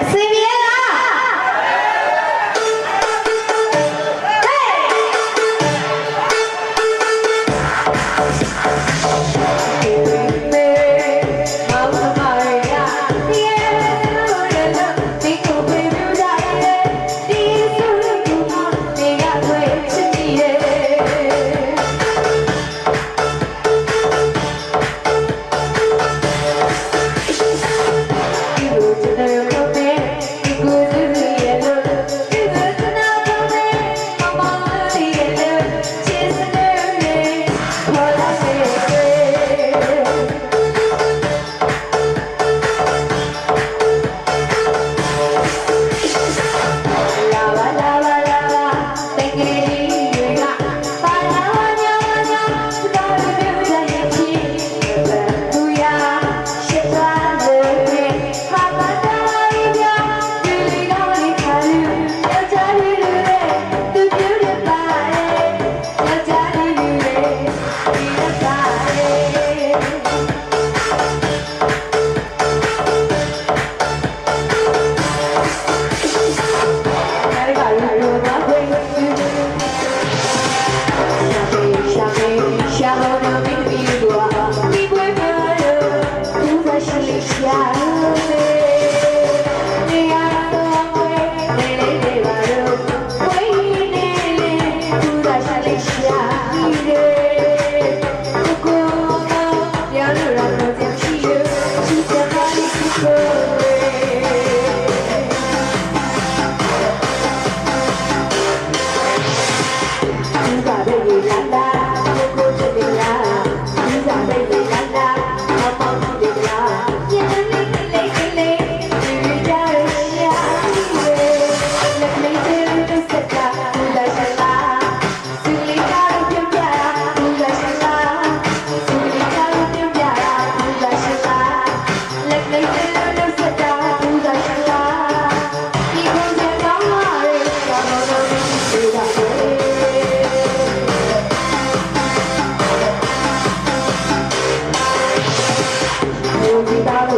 အ Yeah. တ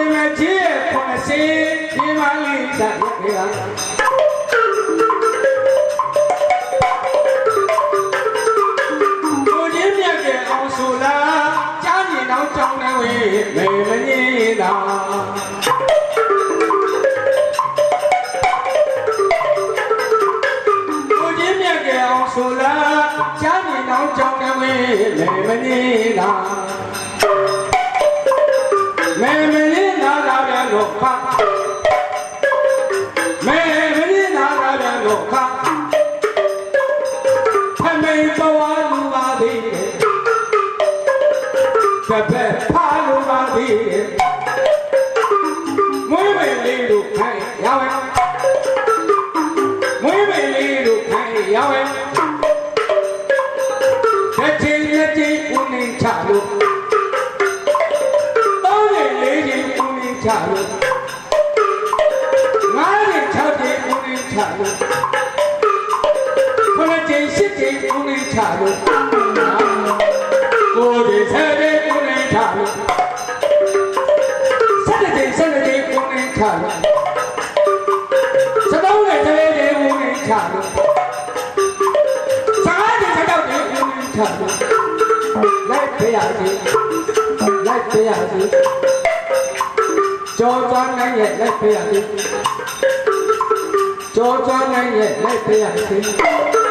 င်ငကြီးရဲ့80ဒီမလေးဆက်ရခဲ့တာကိုကြီးမြတ်ကအောင်ဆိုလားကြားမြင်တော့ကြောင်းနေဝေး Europa. 唱了，俺们唱的不能唱了，不能真心真不能唱了。 ကြောသွားနိုင်ရဲ့လက်ဖျက်ရသည်ကြောသွားနိုင်ရဲ့လက်ဖျက်ရသည်